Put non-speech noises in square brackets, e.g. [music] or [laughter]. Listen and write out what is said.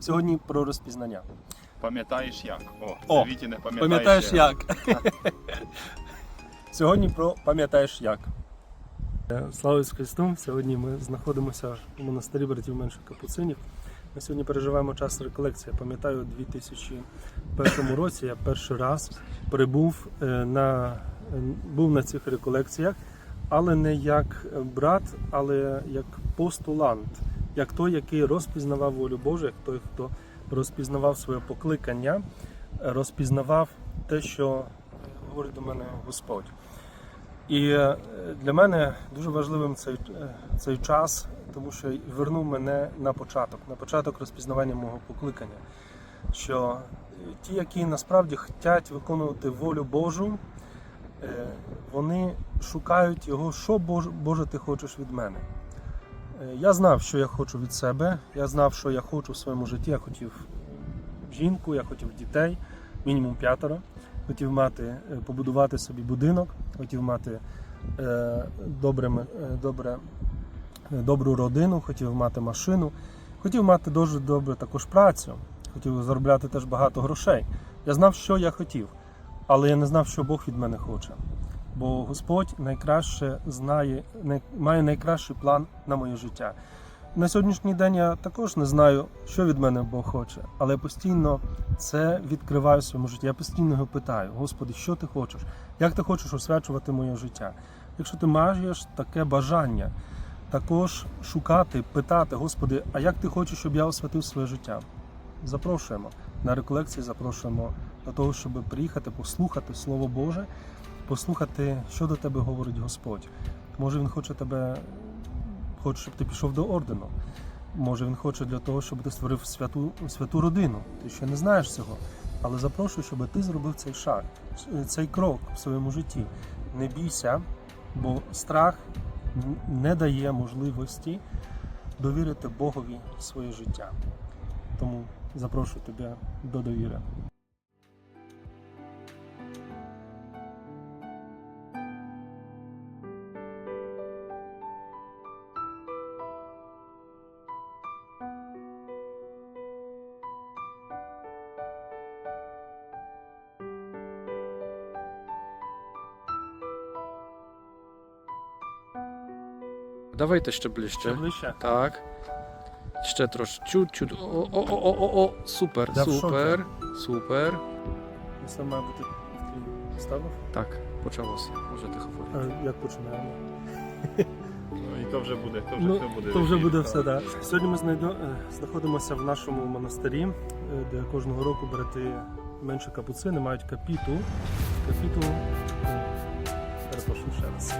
Сьогодні про розпізнання. Пам'ятаєш як? О, О, Віті не пам'ятаєш, Пам'ятаєш як? [laughs] Сьогодні про пам'ятаєш як. Е, Слава Ісусу Христу! Сьогодні ми знаходимося у монастирі братів менших капуцинів. Ми сьогодні переживаємо час реколекції. Я пам'ятаю, у 2001 [laughs] році я перший раз прибув е, на, був на цих реколекціях, але не як брат, але як постулант, як той, який розпізнавав волю Божу, як той, хто розпізнавав своє покликання, розпізнавав те, що говорить до мене Господь. І е, для мене дуже важливим цей, е, цей час, тому що вернув мене на початок, на початок розпізнавання мого покликання. Що е, ті, які насправді хочуть виконувати волю Божу, вони шукають його, що Боже ти хочеш від мене. Е, Я знав, що я хочу від себе, я знав, що я хочу в своєму житті. Я хотів жінку, я хотів дітей, мінімум п'ятеро. Хотів мати, е, побудувати собі будинок, хотів мати е, добре, е, добре, е, добру родину, хотів мати машину, хотів мати дуже добре також працю, хотів заробляти теж багато грошей. Я знав, що я хотів, але я не знав, що Бог від мене хоче. Бо Господь найкраще знає, має найкращий план на моє життя. На сьогоднішній день я також не знаю, що від мене Бог хоче, але постійно це відкриваю в своєму житті. Я постійно його питаю: Господи, що ти хочеш? Як ти хочеш освячувати моє життя? Якщо ти маєш таке бажання, також шукати, питати, Господи, а як ти хочеш, щоб я освятив своє життя? Запрошуємо на реколекції, запрошуємо до того, щоб приїхати, послухати Слово Боже, послухати, що до тебе говорить Господь. Може, Він хоче тебе, хоче, щоб ти пішов до ордену. Може, він хоче для того, щоб ти створив святу, святу родину. Ти ще не знаєш цього. Але запрошую, щоб ти зробив цей шаг, цей крок в своєму житті. Не бійся, бо страх не дає можливості довірити Богові своє життя. Тому запрошую тебе до довіри. Давайте ще ближче. Ще ближче. Так. Ще трошки. Чуть-чуть. О, о, о, о, о, о. Супер, в супер, супер. Це має бути ставив. Так, почалося. Можете говорити. Е, Як починаємо? Ну, і то вже буде, то вже Ну, все буде. то вже буде так. все, так. Сьогодні ми знайдо, е, знаходимося в нашому монастирі, е, де кожного року брати менше капуцини мають капіту. Капіту. Е, Перепрошую ще раз.